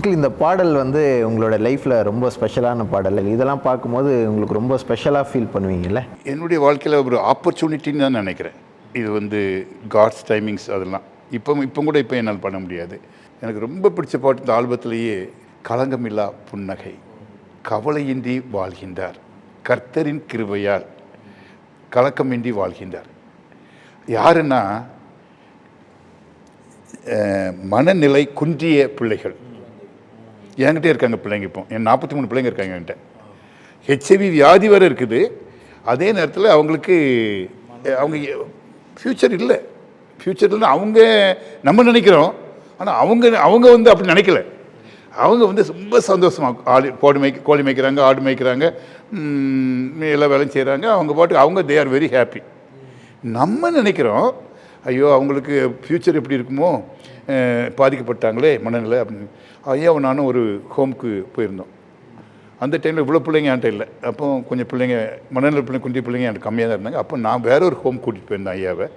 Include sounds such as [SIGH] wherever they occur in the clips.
Uncle இந்த பாடல் வந்து உங்களோட லைஃப்பில் ரொம்ப ஸ்பெஷலான பாடல். இதெல்லாம் பார்க்கும்போது உங்களுக்கு ரொம்ப ஸ்பெஷலாக ஃபீல் பண்ணுவீங்கல்ல? என்னுடைய வாழ்க்கையில் ஒரு ஆப்பர்ச்சுனிட்டின்னு தான் நினைக்கிறேன். இது வந்து காட்ஸ் டைமிங்ஸ் அதெல்லாம். இப்போ இப்போ கூட இப்போ என்னால் பண்ண முடியாது. எனக்கு ரொம்ப பிடிச்ச பாட்டு இந்த ஆல்பத்திலேயே களங்கமில்லா புன்னகை கவலையின்றி வாழ்கின்றார் கர்த்தரின் கிருபையால் கலக்கமின்றி வாழ்கின்றார். யாருன்னா மனநிலை குன்றிய பிள்ளைகள். என்கிட்டே இருக்காங்க பிள்ளைங்க இப்போ. என் நாற்பத்தி மூணு பிள்ளைங்க இருக்காங்க என்கிட்ட. ஹெச்ஐவி வியாதி வேறு இருக்குது. அதே நேரத்தில் அவங்களுக்கு அவங்க ஃப்யூச்சர் இல்லை. ஃப்யூச்சர் இல்லை அவங்க நம்ம நினைக்கிறோம். ஆனால் அவங்க அவங்க வந்து அப்படி நினைக்கல. அவங்க வந்து ரொம்ப சந்தோஷமாக ஆடு கோடி மேய்க்க கோழி மேய்க்கிறாங்க ஆடு மேய்க்கிறாங்க எல்லா வேலையும் செய்கிறாங்க அவங்க பாட்டுக்கு அவங்க தே ஆர் வெரி ஹாப்பி நம்ம நினைக்கிறோம் ஐயோ அவங்களுக்கு ஃப்யூச்சர் எப்படி இருக்குமோ பாதிக்கப்பட்டாங்களே மனநிலை அப்படின்னு. ஐயாவும் நானும் ஒரு ஹோம்க்கு போயிருந்தோம். அந்த டைமில் இவ்வளோ பிள்ளைங்க என்கிட்ட இல்லை. அப்போ கொஞ்சம் பிள்ளைங்க மனநிலை பிள்ளைங்க குஞ்சு பிள்ளைங்க என்கிட்ட கம்மியாக தான் இருந்தாங்க. அப்போ நான் வேற ஒரு ஹோம் கூட்டிகிட்டு போயிருந்தேன் ஐயாவை.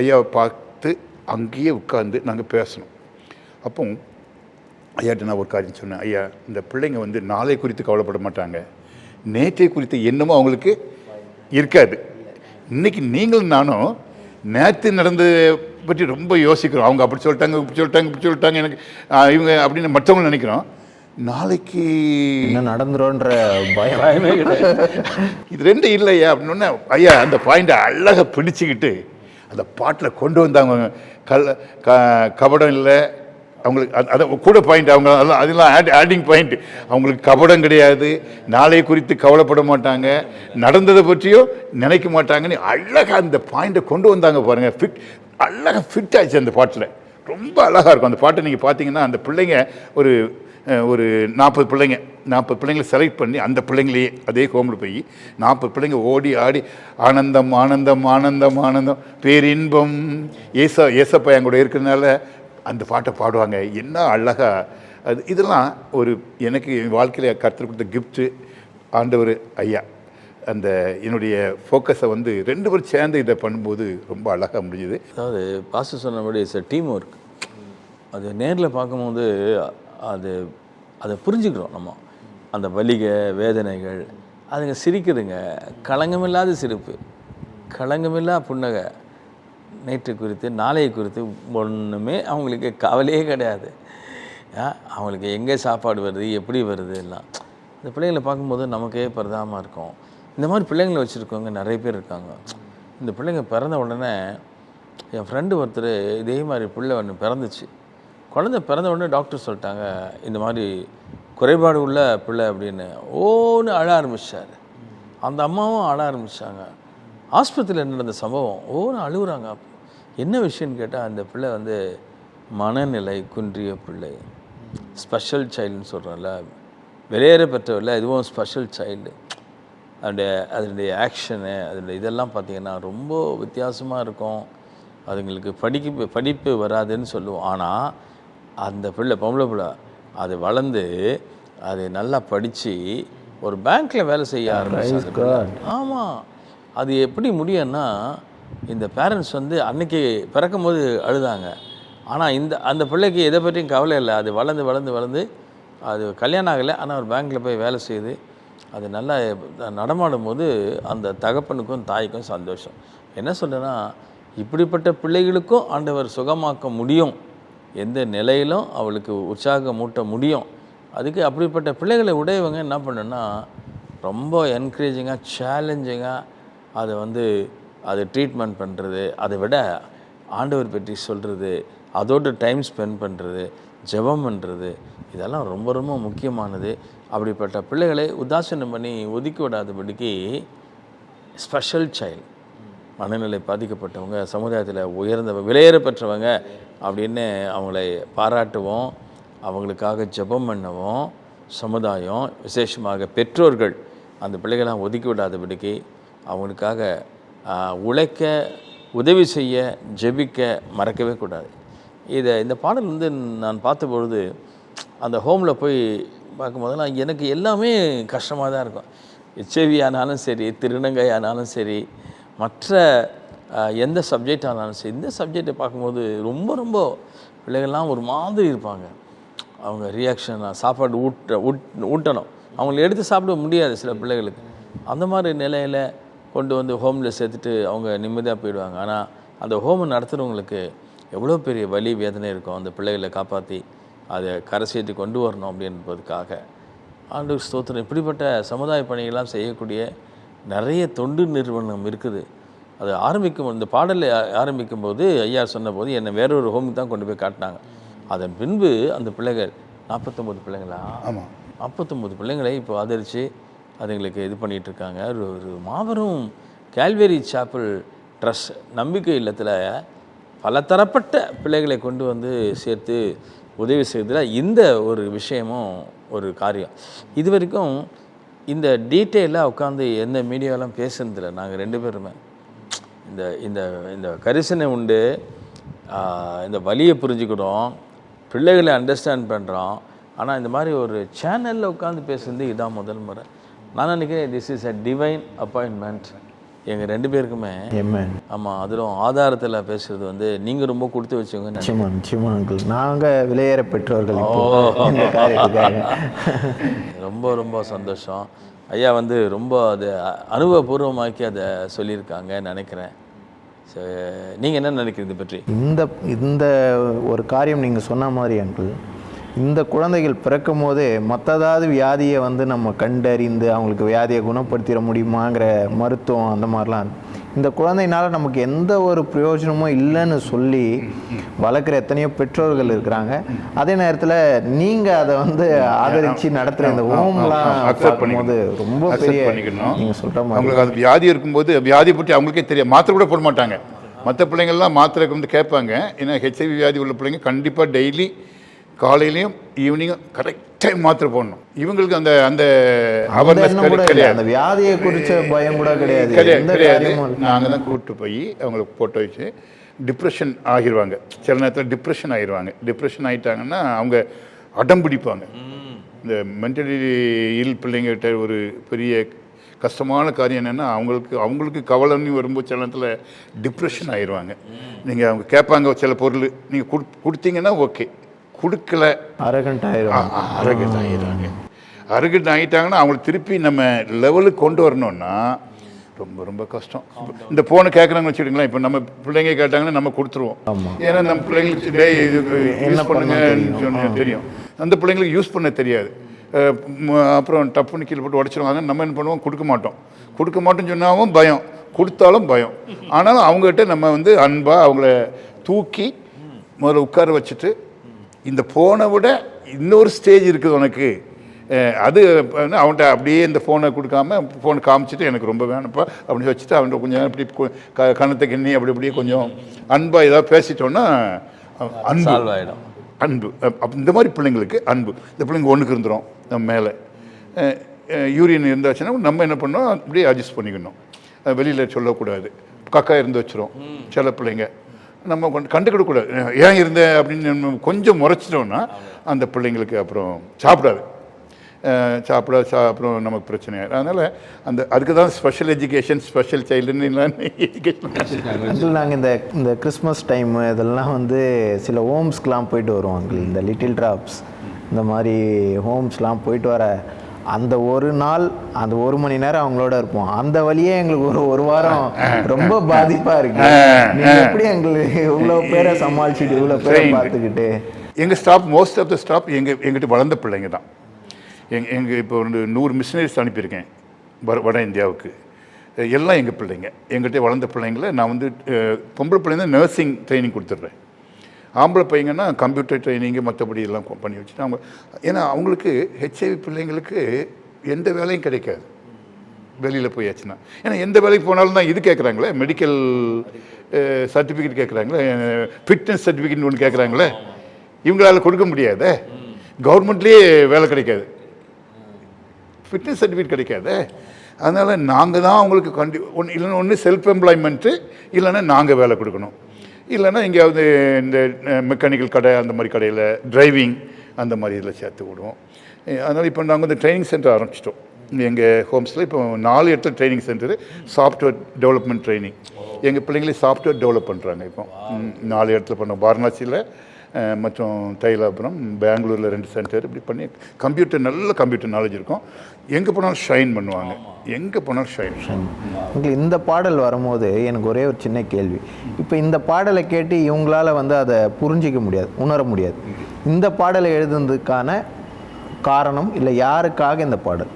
ஐயாவை பார்த்து அங்கேயே உட்காந்து நாங்கள் பேசணும். அப்போ ஐயாட்ட நான் ஒரு காரியம் சொன்னேன். ஐயா இந்த பிள்ளைங்க வந்து நாளை குறித்து கவலைப்பட மாட்டாங்க. நேற்றை குறித்து என்னமோ அவங்களுக்கு இருக்காது. இன்னைக்கு நீங்களும் நானும் நேற்று நடந்தது பற்றி ரொம்ப யோசிக்கிறோம். அவங்க அப்படி சொல்லிட்டாங்க இப்படி சொல்லிட்டாங்க இப்படி சொல்லிட்டாங்க எனக்கு இவங்க அப்படின்னு மற்றவங்க நினைக்கிறோம். நாளைக்கு என்ன நடந்துரும்ன்ற பயம். பயமே கிடையாது. இது ரெண்டும் இல்லையா அப்படின்னு ஐயா அந்த பாயிண்டை அழகாக பிடிச்சிக்கிட்டு அந்த பாட்டில் கொண்டு வந்தாங்க. கல் க கபடம் இல்லை அவங்களுக்கு அது- அது கூட பாயிண்ட் அவங்க அதெல்லாம் அதெல்லாம் ஆட் ஆடிங் பாயிண்ட் அவங்களுக்கு கபடம் கிடையாது. நாளை குறித்து கவலைப்பட மாட்டாங்க. நடந்ததை பற்றியும் நினைக்க மாட்டாங்கன்னு அழகாக அந்த பாயிண்ட்டை கொண்டு வந்தாங்க பாருங்கள் ஃபிட் அழகாக ஃபிட் ஆச்சு அந்த பாட்டில். ரொம்ப அழகாக இருக்கும். அந்த பாட்டை நீங்கள் பார்த்தீங்கன்னா அந்த பிள்ளைங்க ஒரு ஒரு நாற்பது பிள்ளைங்க நாற்பது பிள்ளைங்களை செலக்ட் பண்ணி அந்த பிள்ளைங்களையே அதே ஹோமில் போய் நாற்பது பிள்ளைங்க ஓடி ஆடி ஆனந்தம் ஆனந்தம் ஆனந்தம் ஆனந்தம். பேரின்பம். ஏசா ஏசப்பா என் கூட இருக்கிறதுனால அந்த பாட்டை பாடுவாங்க. என்ன அழகா. அது இதெல்லாம் ஒரு எனக்கு என் வாழ்க்கையில் கற்றுக் கொடுத்த கிஃப்ட்டு ஆண்டவர் ஐயா. அந்த என்னுடைய ஃபோக்கஸை வந்து ரெண்டு பேரும் சேர்ந்து இதை பண்ணும்போது ரொம்ப அழகாக முடிஞ்சுது. அதாவது பாஸ்டர் சொன்னபடி இட்ஸ் டீம் ஒர்க் அது நேரில் பார்க்கும்போது அது அதை புரிஞ்சுக்கிறோம் நம்ம. அந்த வலிக வேதனைகள் அதுங்க சிரிக்குதுங்க. களங்கமில்லாத சிரிப்பு. களங்கமில்லா புன்னகை. நேற்று குறித்து நாளைய குறித்து ஒன்றுமே அவங்களுக்கு கவலையே கிடையாது. அவங்களுக்கு எங்கே சாப்பாடு வருது எப்படி வருது எல்லாம். இந்த பிள்ளைங்களை பார்க்கும்போது நமக்கே பரிதாபமாக இருக்கும். இந்த மாதிரி பிள்ளைங்களை வச்சுருக்கவங்க நிறைய பேர் இருக்காங்க. இந்த பிள்ளைங்க பிறந்த உடனே என் ஃப்ரெண்டு ஒருத்தர் இதே மாதிரி பிள்ளை ஒன்று பிறந்துச்சு. குழந்தை பிறந்த உடனே டாக்டர் சொல்லிட்டாங்க இந்த மாதிரி குறைபாடு உள்ள பிள்ளை அப்படின்னு. ஓன்னு அழ ஆரம்பித்தார் அந்த அம்மாவும் அழ ஆரம்பித்தாங்க ஆஸ்பத்திரியில் நடந்த சம்பவம் ஓன்னு அழுகுறாங்க என்ன விஷயம்னு கேட்டால் அந்த பிள்ளை வந்து மனநிலை குன்றிய பிள்ளை. ஸ்பெஷல் சைல்டுன்னு சொல்கிறோம்ல வெளியேற பெற்றவரில் இதுவும் ஸ்பெஷல் சைல்டு அதனுடைய அதனுடைய ஆக்ஷனு அதனுடைய இதெல்லாம் பார்த்தீங்கன்னா ரொம்ப வித்தியாசமாக இருக்கும். அதுங்களுக்கு படிக்க படிப்பு வராதுன்னு சொல்லுவோம். ஆனால் அந்த பிள்ளை பொம்பளை பிள்ளை அது வளர்ந்து அது நல்லா படித்து ஒரு பேங்க்கில் வேலை செய்ய ஆரம்பிச்சாங்க ஆமாம் அது எப்படி முடியும்னா இந்த பேரண்ட்ஸ் வந்து அன்னைக்கு பிறக்கும் போது அழுதாங்க. ஆனால் இந்த அந்த பிள்ளைக்கு எதை பற்றியும் கவலை இல்லை. அது வளர்ந்து வளர்ந்து வளர்ந்து அது கல்யாணம் ஆகலை. ஆனால் ஒரு பேங்க்கில் போய் வேலை செய்யுது அது நல்லா நடமாடும் போது அந்த தகப்பனுக்கும் தாய்க்கும் சந்தோஷம். என்ன சொல்றேன்னா இப்படிப்பட்ட பிள்ளைகளுக்கும் ஆண்டவர் சுகமாக்க முடியும். எந்த நிலையிலும் அவளுக்கு உற்சாகம் மூட்ட முடியும். அதுக்கு அப்படிப்பட்ட பிள்ளைகளை உடையவங்க என்ன பண்ணுன்னா ரொம்ப என்கரேஜிங்காக சேலஞ்சிங்காக அதை வந்து அது ட்ரீட்மெண்ட் பண்ணுறது அதை விட ஆண்டவர் பற்றி சொல்கிறது அதோட டைம் ஸ்பெண்ட் பண்ணுறது ஜெபம் பண்ணுறது இதெல்லாம் ரொம்ப ரொம்ப முக்கியமானது. அப்படிப்பட்ட பிள்ளைகளை உதாசீனம் பண்ணி ஒதுக்கி விடாதபடிக்கு ஸ்பெஷல் சைல்டு மனநிலை பாதிக்கப்பட்டவங்க சமுதாயத்தில் உயர்ந்த விலையேற பெற்றவங்க அப்படின்னு அவங்களை பாராட்டுவோம். அவங்களுக்காக ஜெபம் பண்ணவும் சமுதாயம் விசேஷமாக பெற்றோர்கள் அந்த பிள்ளைகளாம் ஒதுக்கி விடாதபடிக்கு அவங்களுக்காக உழைக்க உதவி செய்ய ஜெபிக்க மறக்கவே கூடாது. இதை இந்த பாடல் வந்து நான் பார்த்த பொழுது அந்த ஹோமில் போய் பார்க்கும்போதெல்லாம் எனக்கு எல்லாமே கஷ்டமாக தான் இருக்கும். ஹெச்ஐவி ஆனாலும் சரி திருநங்கை ஆனாலும் சரி மற்ற எந்த சப்ஜெக்ட் ஆனாலும் சரி இந்த சப்ஜெக்டை பார்க்கும்போது ரொம்ப ரொம்ப பிள்ளைகள்லாம் ஒரு மாதிரி இருப்பாங்க. அவங்க ரியாக்ஷன் சாப்பாடு ஊட்ட ஊட் ஊட்டணும். அவங்களை எடுத்து சாப்பிட முடியாது சில பிள்ளைகளுக்கு. அந்த மாதிரி நிலையில் கொண்டு வந்து ஹோமில் சேர்த்துட்டு அவங்க நிம்மதியாக போயிடுவாங்க. ஆனால் அந்த ஹோம் நடத்துகிறவங்களுக்கு எவ்வளோ பெரிய வலி வேதனை இருக்கும். அந்த பிள்ளைகளை காப்பாற்றி அதை கரை சேர்த்து கொண்டு வரணும் அப்படின்றதுக்காக. ஆண்டு ஸ்தோத்திரம். இப்படிப்பட்ட சமுதாய பணிகள்லாம் செய்யக்கூடிய நிறைய தொண்டு நிறுவனம் இருக்குது. அது ஆரம்பிக்கும் இந்த பாடலை ஆரம்பிக்கும் போது ஐயா சொன்னபோது என்னை வேற ஒரு ஹோமுக்கு தான் கொண்டு போய் காட்டினாங்க. அதன் பின்பு அந்த பிள்ளைகள் நாற்பத்தொம்பது பிள்ளைங்களா? ஆமாம் நாற்பத்தொம்பது பிள்ளைங்களை இப்போ ஆதரித்து அதுங்களுக்கு இது பண்ணிகிட்ருக்காங்க. இருக்காங்க ஒரு ஒரு மாபெரும் கேல்வேரி சாப்பிள் ட்ரஸ்ட் நம்பிக்கை இல்லத்தில் பலதரப்பட்ட பிள்ளைகளை கொண்டு வந்து சேர்த்து உதவி செய்ததில் இந்த ஒரு விஷயமும் ஒரு காரியம். இது வரைக்கும் இந்த டீட்டெயிலாக உட்காந்து எந்த மீடியாவெலாம் பேசுனதில்லை. நாங்கள் ரெண்டு பேருமே இந்த இந்த இந்த கரிசனை உண்டு இந்த வலியை புரிஞ்சுக்கிறோம் பிள்ளைகளை அண்டர்ஸ்டாண்ட் பண்ணுறோம் ஆனால் இந்த மாதிரி ஒரு சேனலில் உட்காந்து பேசுகிறது இதான் முதல் முறை. நான் நினைக்கிறேன் this is a divine appointment எங்கள் ரெண்டு பேருக்குமே ஆமாம் அதிலும் ஆதாரத்தில் பேசுறது வந்து நீங்கள் ரொம்ப கொடுத்து வச்சவங்க நிச்சயமா நிச்சயமா அங்கிள் நாங்கள் விலையேற பெற்றோர்கள் [LAUGHS] ரொம்ப ரொம்ப சந்தோஷம். ஐயா வந்து ரொம்ப அதை அனுபவபூர்வமாக்கி அதை சொல்லியிருக்காங்க நினைக்கிறேன். நீங்கள் என்ன நினைக்கிறீங்க பற்றி? இந்த இந்த ஒரு காரியம் நீங்கள் சொன்ன மாதிரி அங்கிள் இந்த குழந்தைகள் பிறக்கும் போதே மற்றதாவது வியாதியை வந்து நம்ம கண்டறிந்து அவங்களுக்கு வியாதியை குணப்படுத்திட முடியுமாங்கிற மருத்துவம் அந்த மாதிரிலாம். இந்த குழந்தைனால நமக்கு எந்த ஒரு பிரயோஜனமும் இல்லைன்னு சொல்லி வளர்க்குற எத்தனையோ பெற்றோர்கள் இருக்கிறாங்க. அதே நேரத்தில் நீங்கள் அதை வந்து ஆதரித்து நடத்துகிற இந்த ஹோம்லாம் அக்செப்ட் பார்க்கும்போது ரொம்ப பெரிய நீங்கள் சொல்கிற மாதிரி. அவங்களுக்கு அது வியாதி இருக்கும்போது வியாதி பற்றி அவங்களுக்கே தெரியும் மாத்திரை கூட போட மாட்டாங்க. மற்ற பிள்ளைங்கள்லாம் மாத்திரை வந்து கேட்பாங்க. ஏன்னா ஹெச்ஐவி வியாதி உள்ள பிள்ளைங்க கண்டிப்பாக டெய்லி காலையிலையும் ஈவினிங்கும் கரெக்ட் டைம் மாத்திரை போடணும். இவங்களுக்கு அந்த அந்த அவேர்னஸ் கிடையாது அந்த வியாதியை குறித்த பயம் கூட கிடையாது. கிடையாது கிடையாது. நாங்கள் தான் கூப்பிட்டு போய் அவங்களுக்கு போட்டு வச்சு டிப்ரெஷன் ஆகிருவாங்க. சில நேரத்தில் டிப்ரெஷன் ஆகிருவாங்க. டிப்ரெஷன் ஆகிட்டாங்கன்னா அவங்க அடம் பிடிப்பாங்க. இந்த மென்டலி இல் பிள்ளைங்ககிட்ட ஒரு பெரிய கஷ்டமான காரியம் என்னென்னா அவங்களுக்கு அவங்களுக்கு கவலைன்னு வரும்போது சில நேரத்தில் டிப்ரெஷன் ஆயிடுவாங்க. நீங்கள் அவங்க கேட்பாங்க சில பொருள். நீங்கள் கொடு கொடுத்தீங்கன்னா ஓகே கொடுக்கல. அரகண்ட் ஆயிரும் அரகட் ஆகிடுறாங்க அரகட் ஆகிட்டாங்கன்னா அவங்களை திருப்பி நம்ம லெவலுக்கு கொண்டு வரணும்னா ரொம்ப ரொம்ப கஷ்டம். இந்த ஃபோனை கேட்குறாங்கன்னு வச்சுக்கிங்களேன் இப்போ நம்ம பிள்ளைங்க கேட்டாங்கன்னா நம்ம கொடுத்துருவோம். ஏன்னா நம்ம பிள்ளைங்களுக்கு பண்ணுங்கன்னு சொன்னா தெரியும். அந்த பிள்ளைங்களுக்கு யூஸ் பண்ண தெரியாது. அப்புறம் டப்புன்னு கீழே போட்டு உடச்சிருவாங்க. நம்ம என்ன பண்ணுவோம்? கொடுக்க மாட்டோம். கொடுக்க மாட்டோம்னு சொன்னாவும் பயம். கொடுத்தாலும் பயம். ஆனாலும் அவங்ககிட்ட நம்ம வந்து அன்பாக அவங்கள தூக்கி முதல்ல உட்கார வச்சுட்டு இந்த ஃபோனை விட இன்னொரு ஸ்டேஜ் இருக்குது உனக்கு. அது அவன்கிட்ட அப்படியே இந்த ஃபோனை கொடுக்காம ஃபோனை காமிச்சிட்டு எனக்கு ரொம்ப வேணும்ப்பா அப்படின்னு வச்சுட்டு அவன்கிட்ட கொஞ்சம் இப்படி கணத்தை கிண்ணி அப்படி இப்படியே கொஞ்சம் அன்பாக ஏதாவது பேசிட்டோன்னா அன்பு. அன்பு. இந்த மாதிரி பிள்ளைங்களுக்கு அன்பு. இந்த பிள்ளைங்க ஒன்றுக்கு இருந்துரும் நம்ம மேலே. யூரியன் இருந்தாச்சுன்னா நம்ம என்ன பண்ணோம்? அப்படியே அட்ஜஸ்ட் பண்ணிக்கணும். வெளியில் சொல்லக்கூடாது. கக்கா இருந்து வச்சிரும். சில பிள்ளைங்க. நம்ம கொண்டு கண்டுக்கிட கூடாது. அஹ் ஏன் இருந்த அப்படின்னு கொஞ்சம் முறைச்சிட்டோம்னா அந்த பிள்ளைங்களுக்கு அப்புறம் சாப்பிடாது. சாப்பிட சா அப்புறம் நமக்கு பிரச்சனை ஆயிடும். அதனால அந்த அதுக்கு தான் ஸ்பெஷல் எஜுகேஷன் ஸ்பெஷல் சைல்டுன்னு எஜுகேஷன் நாங்கள் இந்த இந்த கிறிஸ்மஸ் டைம் இதெல்லாம் வந்து சில ஹோம்ஸ்க்கெலாம் போயிட்டு வருவோம் இந்த லிட்டில் ட்ராப்ஸ் இந்த மாதிரி ஹோம்ஸ்லாம் போயிட்டு வர அந்த ஒரு நாள் அந்த ஒரு மணி நேரம் அவங்களோட இருப்போம். அந்த வழியே எங்களுக்கு ஒரு ஒரு வாரம் ரொம்ப பாதிப்பா இருக்கு. நீங்க எப்படி எங்களுக்கு இவ்வளோ பேரை சமாளிச்சுட்டு இவ்வளோ பேரை. பார்த்துக்கிட்டு? எங்கள் staff most of the staff எங்கள் எங்கிட்ட வளர்ந்த பிள்ளைங்க தான். எங் எங்கள் இப்போ ஒரு நூறு மிஷினரிஸ் அனுப்பியிருக்கேன் வட வட இந்தியாவுக்கு. எல்லாம் எங்கள் பிள்ளைங்க. எங்கிட்ட வளர்ந்த பிள்ளைங்கள நான் வந்து பொம்பளை பிள்ளைங்க நர்சிங் ட்ரைனிங் கொடுத்துட்றேன். ஆம்பளை பையங்கன்னா கம்ப்யூட்டர் ட்ரைனிங்கு மற்றபடி எல்லாம் பண்ணி வச்சுட்டு அவங்க ஏன்னா அவங்களுக்கு ஹெச்ஐவி பிள்ளைங்களுக்கு எந்த வேலையும் கிடைக்காது. வெளியில் போயாச்சுன்னா. ஏன்னா எந்த வேலைக்கு போனாலும் தான் இது கேட்குறாங்களே மெடிக்கல் சர்டிஃபிகேட் கேட்குறாங்களே ஃபிட்னஸ் சர்டிஃபிகேட் ஒன்று கேட்குறாங்களே இவங்களால கொடுக்க முடியாதே. கவர்மெண்ட்லேயே வேலை கிடைக்காது. ஃபிட்னஸ் சர்டிஃபிகேட் கிடைக்காதே. அதனால் நாங்கள் தான் அவங்களுக்கு கண்டி ஒன்று இல்லைன்னா ஒன்று செல்ஃப் எம்ப்ளாய்மெண்ட்டு இல்லைன்னா நாங்கள் வேலை கொடுக்கணும். இல்லைன்னா எங்கேயாவது இந்த மெக்கானிக்கல் கடை அந்த மாதிரி கடையில் டிரைவிங் அந்த மாதிரி இதில் சேர்த்து விடுவோம். அதனால் இப்போ நாங்கள் வந்து ட்ரைனிங் சென்டர் ஆரம்பிச்சிட்டோம். எங்கள் ஹோம்ஸில் இப்போ நாலு இடத்துல training centre software development training எங்கள் பிள்ளைங்களே சாஃப்ட்வேர் டெவலப் பண்ணுறாங்க இப்போ. நாலு இடத்துல பண்ணோம். வாரணாசியில் மற்றும் தைலாபுரம் பெங்களூரில் ரெண்டு சென்டர் இப்படி பண்ணி கம்ப்யூட்டர் நல்ல கம்ப்யூட்டர் நாலேஜ் இருக்கும். எங்கே போனாலும் ஷைன் பண்ணுவாங்க. எங்கே போனாலும் ஷைன் உங்களுக்கு இந்த பாடல் வரும்போது எனக்கு ஒரே ஒரு சின்ன கேள்வி. இப்போ இந்த பாடலை கேட்டு இவங்களால வந்து அதை புரிஞ்சிக்க முடியாது உணர முடியாது. இந்த பாடலை எழுதுனதுக்கான காரணம் இல்லை யாருக்காக இந்த பாடல்?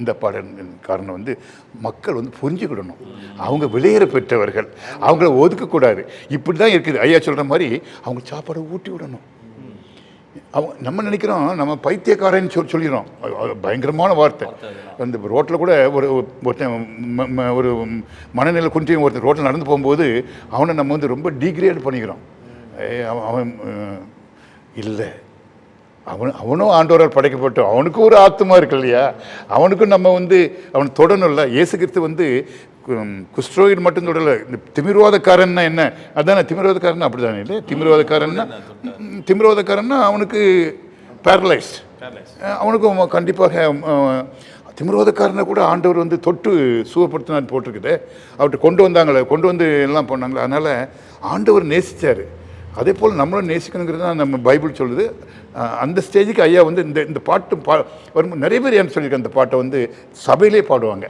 இந்த பாடல் காரணம் வந்து மக்கள் வந்து புரிஞ்சுக்கிடணும். அவங்க வெளியேற பெற்றவர்கள் அவங்கள ஒதுக்கக்கூடாது. இப்படி தான் இருக்குது. ஐயா சொல்கிற மாதிரி அவங்க சாப்பாடை ஊட்டி விடணும் அவங்க நம்ம நினைக்கிறோம் நம்ம பைத்தியக்காரன்னு சொல்லி சொல்லிடுறோம். பயங்கரமான வார்த்தை. அந்த ரோட்டில் கூட ஒரு ஒருத்தன் ஒரு மனநிலை குன்றியும் ஒருத்தன் ரோட்டில் நடந்து போகும்போது அவனை நம்ம வந்து ரொம்ப டீக்ரேட் பண்ணிக்கிறோம். ஏய், அவன் அவன் இல்லை. அவன் அவனும் ஆண்டவரால் படைக்கப்பட்டோம் அவனுக்கும் ஒரு ஆத்மா இருக்கு இல்லையா? அவனுக்கும் நம்ம வந்து அவன் தொடணும்ல. இயேசு கிறிஸ்து வந்து கு- குஷ்டரோகின் மட்டும் தொடல இந்த திமிர்வாதக்காரன்னா என்ன? அதானே திமிர்வாதக்காரன் அப்படிதானே இல்லை திமிர்வாதக்காரன்னா திமிர்வாதக்காரன்னா அவனுக்கு பேரலைஸ்ட் அவனுக்கும் அவன் கண்டிப்பாக அஹ், திமிர்வாதக்காரனை கூட ஆண்டவர் வந்து தொட்டு சுகப்படுத்தினான்னு போட்டிருக்குது. அவர்கிட்ட கொண்டு வந்தாங்களே கொண்டு வந்து எல்லாம் பண்ணாங்களே. அதனால் ஆண்டவர் நேசிச்சார். அதே போல் நம்மளும் நேசிக்கணுங்கிறது தான் நம்ம பைபிள் சொல்லுது. அந்த ஸ்டேஜுக்கு ஐயா வந்து இந்த இந்த பாட்டு பா வரும் நிறைய பேர் ஏன்னு சொல்லியிருக்கேன் அந்த பாட்டை வந்து சபையிலே பாடுவாங்க.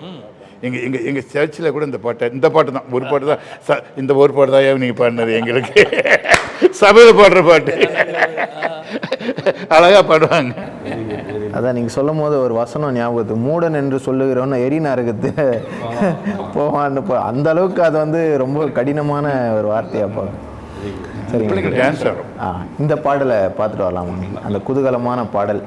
எங்கள் எங்கள் எங்கள் சர்ச்சில் கூட இந்த பாட்டை இந்த பாட்டு தான் ஒரு பாட்டு தான். ச இந்த ஒரு பாட்டு தான் ஐயா நீங்கள் பாடினது எங்களுக்கு. சபையில் பாடுற பாட்டு. அழகாக பாடுவாங்க. அதான் நீங்கள் சொல்லும் போது ஒரு வசனம் ஞாபகத்து மூடன் என்று சொல்லுகிறவன் எரினா இருக்குது போவான்னு போ- அந்த அளவுக்கு அது வந்து ரொம்ப கடினமான ஒரு வார்த்தையாக போ பிள்ளைங்க டான்ஸ் ஆடும் இந்த பாடலை பார்த்துட்டு வரலாம்? அந்த குதூகலமான பாடல்.